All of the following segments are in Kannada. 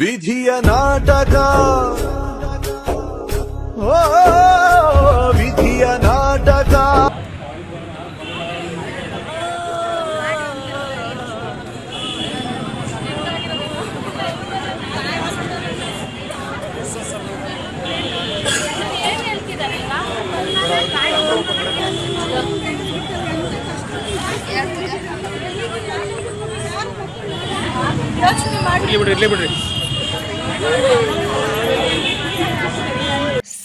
ವಿಧಿಯ ನಾಟಕ ಓ ವಿಧಿಯ ನಾಟಕ ಏನ್ ಹೇಳ್ತಿದ್ದಾರೆ ಯೋಚನೆ ಮಾಡಿ ಇರ್ಲಿ ಬಿಡ್ರಿ ಇರ್ಲಿ ಬಿಡ್ರಿ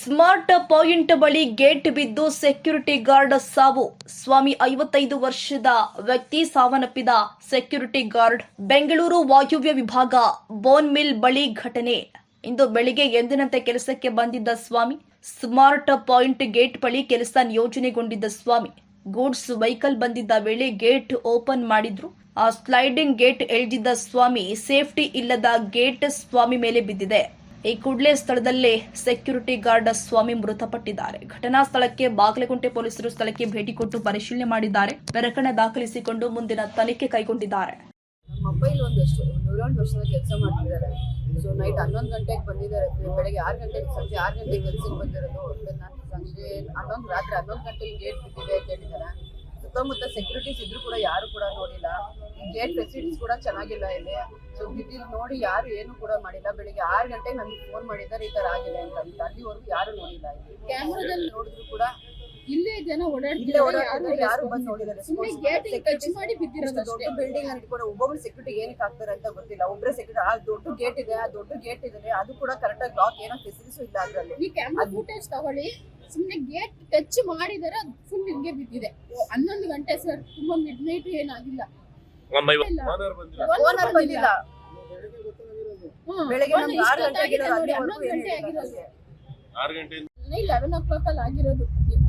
ಸ್ಮಾರ್ಟ್ ಪಾಯಿಂಟ್ ಬಳಿ ಗೇಟ್ ಬಿದ್ದು ಸೆಕ್ಯೂರಿಟಿ ಗಾರ್ಡ್ ಸಾವು. ಸ್ವಾಮಿ ಐವತ್ತೈದು ವರ್ಷದ ವ್ಯಕ್ತಿ ಸಾವನ್ನಪ್ಪಿದ ಸೆಕ್ಯೂರಿಟಿ ಗಾರ್ಡ್, ಬೆಂಗಳೂರು ವಾಯುವ್ಯ ವಿಭಾಗ, ಬೋನ್ ಮಿಲ್ ಬಳಿ ಘಟನೆ. ಇಂದು ಬೆಳಿಗ್ಗೆ ಎಂದಿನಂತೆ ಕೆಲಸಕ್ಕೆ ಬಂದಿದ್ದ ಸ್ವಾಮಿ, ಸ್ಮಾರ್ಟ್ ಪಾಯಿಂಟ್ ಗೇಟ್ ಬಳಿ ಕೆಲಸ ನಿಯೋಜನೆಗೊಂಡಿದ್ದ ಸ್ವಾಮಿ. ಗೂಡ್ಸ್ ವೆಹಿಕಲ್ ಬಂದಿದ್ದ ವೇಳೆ ಗೇಟ್ ಓಪನ್ ಮಾಡಿದ್ರು. ಸ್ಲೈಡಿಂಗ್ ಗೇಟ್ ಎಳೆದಿದ್ದ ಸ್ವಾಮಿ ಸೇಫ್ಟಿ ಇಲ್ಲದ ಗೇಟ್ ಸ್ವಾಮಿ ಮೇಲೆ ಬಿದ್ದಿದೆ. ಈ ಕೂಡಲೇ ಸ್ಥಳದಲ್ಲೇ ಸೆಕ್ಯೂರಿಟಿ ಗಾರ್ಡ್ ಸ್ವಾಮಿ ಮೃತಪಟ್ಟಿದ್ದಾರೆ. ಘಟನಾ ಸ್ಥಳಕ್ಕೆ ಬಾಗಲಗುಂಟೆ ಪೊಲೀಸರು ಸ್ಥಳಕ್ಕೆ ಭೇಟಿ ಕೊಟ್ಟು ಪರಿಶೀಲನೆ ಮಾಡಿದ್ದಾರೆ. ಪ್ರಕರಣ ದಾಖಲಿಸಿಕೊಂಡು ಮುಂದಿನ ತನಿಖೆ ಕೈಗೊಂಡಿದ್ದಾರೆ. ಮೊಬೈಲ್ ಒಂದಷ್ಟು, ಒಂದು ಏಳೆಂಟು ವರ್ಷದ ಕೆಲಸ ಮಾಡ್ತಿದ್ದಾರೆ. ಸೊ ನೈಟ್ ಹನ್ನೊಂದು ಗಂಟೆಗೆ ಬಂದಿದ್ದಾರೆ. ಬೆಳಗ್ಗೆ ಆರು ಗಂಟೆಗೆ, ಸಂಜೆ ಆರು ಗಂಟೆಗೆ ಕೆಲಸಕ್ಕೆ ಬಂದಿರೋದು. ಸಂಜೆ ಹನ್ನೊಂದು, ರಾತ್ರಿ ಹನ್ನೊಂದು ಗಂಟೆಗೆ ಗೇಟ್ ಬಿಟ್ಟಿದೆ ಅಂತ ಹೇಳಿದ್ದಾರೆ. ಸುತ್ತಮುತ್ತ ಸೆಕ್ಯೂರಿಟೀಸ್ ಇದ್ರು ಕೂಡ ಯಾರು ಕೂಡ ನೋಡಿಲ್ಲ ಗೇಟ್ ಫೆಸಿಲಿಟೀಸ್ ಕೂಡ ಚೆನ್ನಾಗಿಲ್ಲ ಇಲ್ಲಿ. ಸೊ ಬಿದ್ದಿದ್ದು ನೋಡಿ ಯಾರು ಏನು ಕೂಡ ಮಾಡಿಲ್ಲ. ಬೆಳಿಗ್ಗೆ ಆರು ಗಂಟೆಗೆ ನಮಗೆ ಫೋನ್ ಮಾಡಿದ್ದಾರೆ ಈ ತರ ಆಗಿಲ್ಲ ಅಂತ ಅಂತ ಅಲ್ಲಿವರೆಗೂ ಯಾರು ನೋಡಿಲ್ಲ ಕ್ಯಾಮ್ರಾದಲ್ಲಿ ನೋಡಿದ್ರು ಕೂಡ ಇಲ್ಲೇ ಜನ ಓಡಾಡ್ತಿದ್ದಾರೆ. ಯಾರು ಬಂದು ನೋಡಿದ್ದಾರೆ ದೊಡ್ಡ ಬಿಲ್ಡಿಂಗ್ ಅಲ್ಲಿ ಕೂಡ ಒಬ್ಬೊಬ್ರು ಸೆಕ್ಯೂರಿಟಿ ಏನಕ್ಕೆ ಹಾಕ್ತಾರೆ ಅಂತ ಗೊತ್ತಿಲ್ಲ. ಒಬ್ಬರೇ ಸೆಕ್ಯೂರಿಟಿ ಆ ದೊಡ್ಡ ಗೇಟ್ ಇದೆ ಆ ದೊಡ್ಡ ಗೇಟ್ ಇದೆ ಅದು ಕೂಡ ಕರೆಕ್ಟ್ ಆಗಿ ಲಾಕ್ ಏನೋ ಫೆಸಿಲಿಟೀಸ್ ಇಲ್ಲ ಅದರಲ್ಲಿ. ಈ ಕ್ಯಾಮ್ರಾ ಫುಟೇಜ್ ತಗೊಳ್ಳಿ. ಸುಮ್ಮನೆ ಗೇಟ್ ಟಚ್ ಮಾಡಿದರೆ ಅದು ಫುಲ್ ಹಿಂಗೆ ಬಿದ್ದಿದೆ. ಹನ್ನೊಂದು ಗಂಟೆ ಸರ್ ತುಂಬಾ ಮಿಡ್ ನೈಟ್ ಏನಾಗಿಲ್ಲ. ನಮ್ಮ. ಓನರ್ ಬಂದಿಲ್ಲ. ಬೆಳಗ್ಗೆ ಒಂದು ನಮ್ಗೆ ಆರು ಗಂಟೆಗೆ ಹನ್ನೊಂದು ಗಂಟೆ ಆಗಿರೋದು. ಆರು ಗಂಟೆಯಿಂದ ಲೆವೆನ್ ಓ ಕ್ಲಾಕ್ ಅಲ್ಲಿ ಆಗಿರೋದು.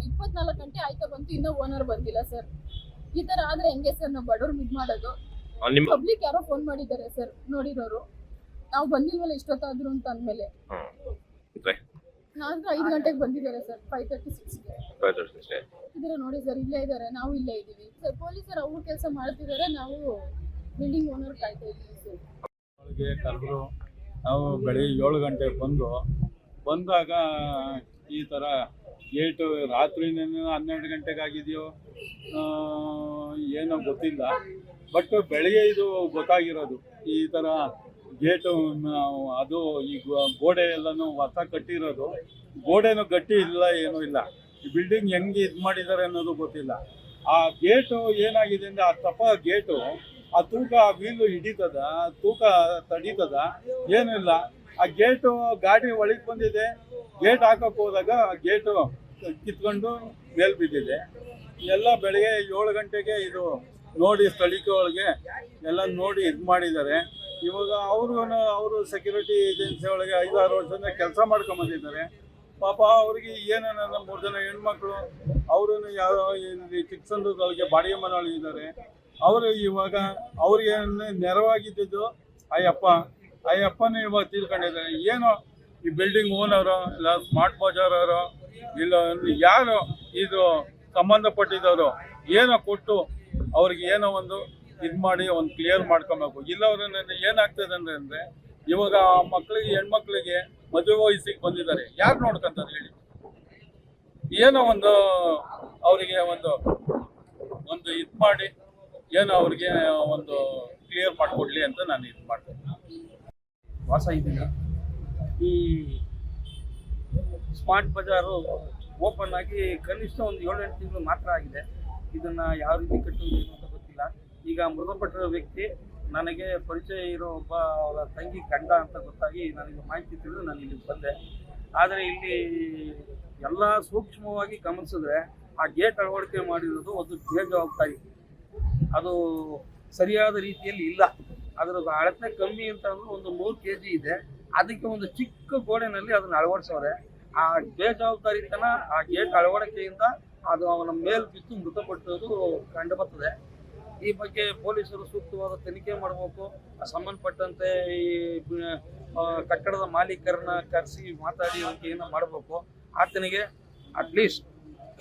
ಇಪ್ಪತ್ನಾಲ್ಕು ಗಂಟೆ ಆಯ್ತಾ ಬಂತು ಇನ್ನೂ ಓನರ್ ಬಂದಿಲ್ಲ ಸರ್ ಈ ತರ ಆದ್ರೆ ಹೆಂಗೆ ಸರ್ ನಾವು ಬಡವ್ರು ಮಿಡ್ ಮಾಡೋದು? ಪಬ್ಲಿಕ್ ಯಾರೋ ಫೋನ್ ಮಾಡಿದ್ದಾರೆ ಸರ್ ನೋಡಿರೋರು. ನಾವು ಬಂದಿಲ್ವಲ್ಲ ಇಷ್ಟೊತ್ತಾದ್ರು ಅಂತ ಅಂದ್ಮೇಲೆ? ನಾನು ಐದು ಗಂಟೆಗೆ ಬಂದಿದ್ದಾರೆ ಸರ್ ಫೈವ್ ತರ್ಟಿ ಸಿಕ್ಸ್ಗೆ ತರ್ಟಿ ಸಿಕ್ಸ್ ಇದ್ರೆ ನೋಡಿ ಸರ್ ಇಲ್ಲೇ ಇದ್ದಾರೆ ನಾವು ಇಲ್ಲೇ ಇದ್ದೀವಿ. ಸರ್ ಪೊಲೀಸರು ಅವ್ರ ಕೆಲಸ ಮಾಡ್ತಿದ್ದಾರೆ ನಾವು ಬಿಲ್ಡಿಂಗ್ ಓನರ್ ಕಾಯ್ತಾ ಇದ್ದೀವಿ ಸರ್. ಒಳಗೆ ಕರೆದ್ರು. ನಾವು ಬೆಳಿಗ್ಗೆ ಏಳು ಗಂಟೆಗೆ ಬಂದು ಬಂದಾಗ ಈ ಥರ ಏಟು ರಾತ್ರಿ ಹನ್ನೆರಡು ಗಂಟೆಗೆ ಆಗಿದೆಯೋ ಏನೋ ಗೊತ್ತಿಲ್ಲ. ಬಟ್ ಬೆಳಿಗ್ಗೆ ಇದು ಗೊತ್ತಾಗಿರೋದು ಈ ಥರ ಗೇಟು ಅದು ಈ ಗೋಡೆ ಎಲ್ಲನೂ ಹೊಸ ಕಟ್ಟಿರೋದು. ಗೋಡೆನೂ ಗಟ್ಟಿ ಇಲ್ಲ, ಏನೂ ಇಲ್ಲ. ಈ ಬಿಲ್ಡಿಂಗ್ ಹೆಂಗೆ ಇದು ಮಾಡಿದ್ದಾರೆ ಅನ್ನೋದು ಗೊತ್ತಿಲ್ಲ. ಆ ಗೇಟು ಏನಾಗಿದೆ ಅಂದರೆ, ಆ ತಪ ಗೇಟು, ಆ ತೂಕ ಆ ವೀಲು ಹಿಡಿತದ ತೂಕ ತಡೀತದ, ಏನೂ ಇಲ್ಲ. ಆ ಗೇಟು ಗಾಡಿ ಒಳಗೆ ಬಂದಿದೆ. ಗೇಟ್ ಹಾಕಕ್ಕೆ ಹೋದಾಗ ಗೇಟು ಕಿತ್ಕೊಂಡು ಮೇಲೆ ಬಿದ್ದಿದೆ. ಎಲ್ಲ ಬೆಳಗ್ಗೆ ಏಳು ಗಂಟೆಗೆ ಇದು ನೋಡಿ ಸ್ಥಳೀಯ ಒಳಗೆ ಎಲ್ಲ ನೋಡಿ ಇದು ಮಾಡಿದ್ದಾರೆ. ಇವಾಗ ಅವರು ಅವರು ಸೆಕ್ಯೂರಿಟಿ ಏಜೆನ್ಸಿ ಒಳಗೆ ಐದಾರು ವರ್ಷದಿಂದ ಕೆಲಸ ಮಾಡ್ಕೊಂಬಂದಿದ್ದಾರೆ. ಪಾಪ ಅವ್ರಿಗೆ ಏನೇನ ಮೂರು ಜನ ಹೆಣ್ಮಕ್ಳು, ಅವರನ್ನು ಯಾವ ಚಿಕ್ಕಸಂದ್ರದೊಳಗೆ ಬಾಡಿಗೆ ಮನೆಯೊಳಗೆ ಇದ್ದಾರೆ. ಅವರು ಇವಾಗ ಅವ್ರಿಗೆ ನೆರವಾಗಿದ್ದು ಅಯ್ಯಪ್ಪ, ಅಯ್ಯಪ್ಪನೇ ಇವಾಗ ತಿಳ್ಕೊಂಡಿದ್ದಾರೆ ಏನೋ ಈ ಬಿಲ್ಡಿಂಗ್ ಓನರು ಇಲ್ಲ ಸ್ಮಾರ್ಟ್ ಬಜಾರ್ ಅವರು ಇಲ್ಲ ಯಾರು ಇದು ಸಂಬಂಧಪಟ್ಟಿದ್ದವರು, ಏನೋ ಕೊಟ್ಟು ಅವ್ರಿಗೆ ಏನೋ ಒಂದು ಇದು ಮಾಡಿ ಒಂದು ಕ್ಲಿಯರ್ ಮಾಡ್ಕೊಬೇಕು. ಇಲ್ಲವ್ರು ಏನಾಗ್ತದೆ ಅಂದ್ರೆ ಅಂದರೆ ಇವಾಗ ಆ ಮಕ್ಕಳಿಗೆ ಹೆಣ್ಮಕ್ಳಿಗೆ ಮದುವೆ ವಯಸ್ಸಿಗೆ ಬಂದಿದ್ದಾರೆ. ಯಾರು ನೋಡ್ಕೊಂತಾರೆ ಹೇಳಿ? ಏನೋ ಒಂದು ಅವರಿಗೆ ಒಂದು ಒಂದು ಇದು ಮಾಡಿ ಏನೋ ಅವ್ರಿಗೆ ಒಂದು ಕ್ಲಿಯರ್ ಮಾಡಿಕೊಡ್ಲಿ ಅಂತ ನಾನು ಇದು ಮಾಡ್ತೇನೆ. ವಾಸ ಇದ್ದೀನಿ ಈ ಸ್ಮಾರ್ಟ್ ಬಜಾರು ಓಪನ್ ಆಗಿ ಕನಿಷ್ಠ ಒಂದು ಏಳೆಂಟು ತಿಂಗಳು ಮಾತ್ರ ಆಗಿದೆ. ಇದನ್ನು ಯಾವ ರೀತಿ ಕಟ್ಟುವುದು? ಅಂತ ಈಗ ಮೃತಪಟ್ಟಿರೋ ವ್ಯಕ್ತಿ ನನಗೆ ಪರಿಚಯ ಇರೋ ಒಬ್ಬ ಅವರ ತಂಗಿ ಗಂಡ ಅಂತ ಗೊತ್ತಾಗಿ ನನಗೆ ಮಾಹಿತಿ ತಿಳಿದು ನಾನು ಇಲ್ಲಿಗೆ ಬಂದೆ. ಆದರೆ ಇಲ್ಲಿ ಎಲ್ಲ ಸೂಕ್ಷ್ಮವಾಗಿ ಗಮನಿಸಿದ್ರೆ ಆ ಗೇಟ್ ಅಳವಡಿಕೆ ಮಾಡಿರೋದು ಒಂದು ಬೇಜವಾಬ್ದಾರಿ. ಅದು ಸರಿಯಾದ ರೀತಿಯಲ್ಲಿ ಇಲ್ಲ. ಅದರ ಅಳತೆ ಕಮ್ಮಿ ಅಂತ ಒಂದು ಮೂರು ಕೆ ಜಿ ಇದೆ. ಅದಕ್ಕೆ ಒಂದು ಚಿಕ್ಕ ಗೋಡೆನಲ್ಲಿ ಅದನ್ನು ಅಳವಡಿಸವ್ರೆ. ಆ ಬೇಜವಾಬ್ದಾರಿತನ ಆ ಗೇಟ್ ಅಳವಡಿಕೆಯಿಂದ ಅದು ಅವನ ಮೇಲ್ ಬಿದ್ದು ಮೃತಪಟ್ಟೋದು ಕಂಡು ಬರ್ತದೆ. ಈ ಬಗ್ಗೆ ಪೊಲೀಸರು ಸೂಕ್ತವಾದ ತನಿಖೆ ಮಾಡಬೇಕು. ಸಂಬಂಧಪಟ್ಟಂತೆ ಈ ಕಟ್ಟಡದ ಮಾಲೀಕರನ್ನ ಕರೆಸಿ ಮಾತಾಡಿ ಅವ್ರಿಗೆ ಏನೋ ಮಾಡಬೇಕು. ಆತನಿಗೆ ಅಟ್ಲೀಸ್ಟ್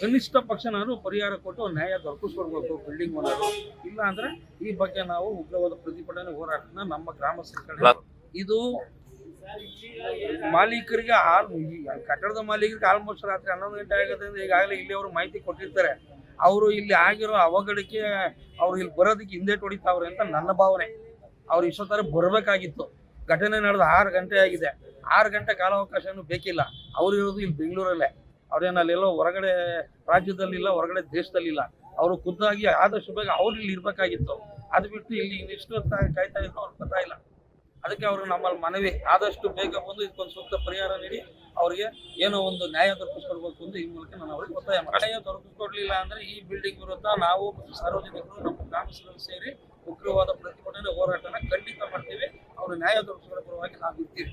ಕನಿಷ್ಠ ಪಕ್ಷ ನಾನು ಪರಿಹಾರ ಕೊಟ್ಟು ನ್ಯಾಯ ದೊರಕಿಸ್ಕೊಡ್ಬೇಕು ಬಿಲ್ಡಿಂಗ್ ಮಾಡೋದು ಇಲ್ಲ ಅಂದ್ರೆ ಈ ಬಗ್ಗೆ ನಾವು ಉಗ್ರವಾದ ಪ್ರತಿಭಟನೆ ಹೋರಾಟನ ನಮ್ಮ ಗ್ರಾಮಸ್ಥರ ಇದು ಮಾಲೀಕರಿಗೆ ಆಲ್ ಕಟ್ಟಡದ ಮಾಲೀಕರಿಗೆ ಆಲ್ಮೋಸ್ಟ್ ರಾತ್ರಿ ಹನ್ನೊಂದು ಗಂಟೆ ಆಗುತ್ತೆ ಈಗಾಗಲೇ ಇಲ್ಲಿ ಅವರು ಮಾಹಿತಿ ಕೊಟ್ಟಿರ್ತಾರೆ. ಅವರು ಇಲ್ಲಿ ಆಗಿರೋ ಅವಘಡಕ್ಕೆ ಅವ್ರು ಇಲ್ಲಿ ಬರೋದಕ್ಕೆ ಹಿಂದೆ ಹೊಡಿತಾವ್ರೆ ಅಂತ ನನ್ನ ಭಾವನೆ. ಅವ್ರು ಇಷ್ಟೊತ್ತರ ಬರಬೇಕಾಗಿತ್ತು. ಘಟನೆ ನಡೆದು ಆರು ಗಂಟೆ ಆಗಿದೆ. ಆರು ಗಂಟೆ ಕಾಲಾವಕಾಶನೂ ಬೇಕಿಲ್ಲ. ಅವ್ರು ಇರೋದು ಇಲ್ಲಿ ಬೆಂಗಳೂರಲ್ಲೇ. ಅವ್ರೇನು ಅಲ್ಲೆಲ್ಲೋ ಹೊರಗಡೆ ರಾಜ್ಯದಲ್ಲಿಲ್ಲ, ಹೊರಗಡೆ ದೇಶದಲ್ಲಿಲ್ಲ. ಅವರು ಖುದ್ದಾಗಿ ಆದಷ್ಟು ಬೇಗ ಅವ್ರು ಇಲ್ಲಿ ಇರ್ಬೇಕಾಗಿತ್ತು. ಅದು ಬಿಟ್ಟು ಇಲ್ಲಿ ಇನ್ನಿಷ್ಟು ಹೊತ್ತು ಕಾಯ್ತಾ ಇದ್ರು, ಅವ್ರು ಗೊತ್ತಾಯಿಲ್ಲ ಅದಕ್ಕೆ ಅವರು ನಮ್ಮಲ್ಲಿ ಮನವಿ. ಆದಷ್ಟು ಬೇಗ ಬಂದು ಇದಕ್ಕೊಂದು ಸೂಕ್ತ ಪರಿಹಾರ ನೀಡಿ ಅವರಿಗೆ ಏನೋ ಒಂದು ನ್ಯಾಯ ದೊರಕಿಸ್ಕೊಡ್ಬೇಕು ಅಂತ ಈ ಮೂಲಕ ನಾನು ಅವ್ರಿಗೆ ಒತ್ತಾಯ ಮಾಡ್ತೀನಿ. ನ್ಯಾಯ ದೊರಕಿಸ್ಕೊಡ್ಲಿಲ್ಲ ಅಂದ್ರೆ ಈ ಬಿಲ್ಡಿಂಗ್ ವಿರುದ್ಧ ನಾವು ಸಾರ್ವಜನಿಕರು ನಮ್ಮ ಗ್ರಾಮಸ್ಥರು ಸೇರಿ ಉಗ್ರವಾದ ಪ್ರತಿಭಟನೆ ಹೋರಾಟನ ಖಂಡಿತ ಮಾಡ್ತೀವಿ ಅವರು ನ್ಯಾಯ ದೊರಕಿಸ್ಕೊಳ್ಳೋ ಪರವಾಗಿ ನಾವು ಇರ್ತೀವಿ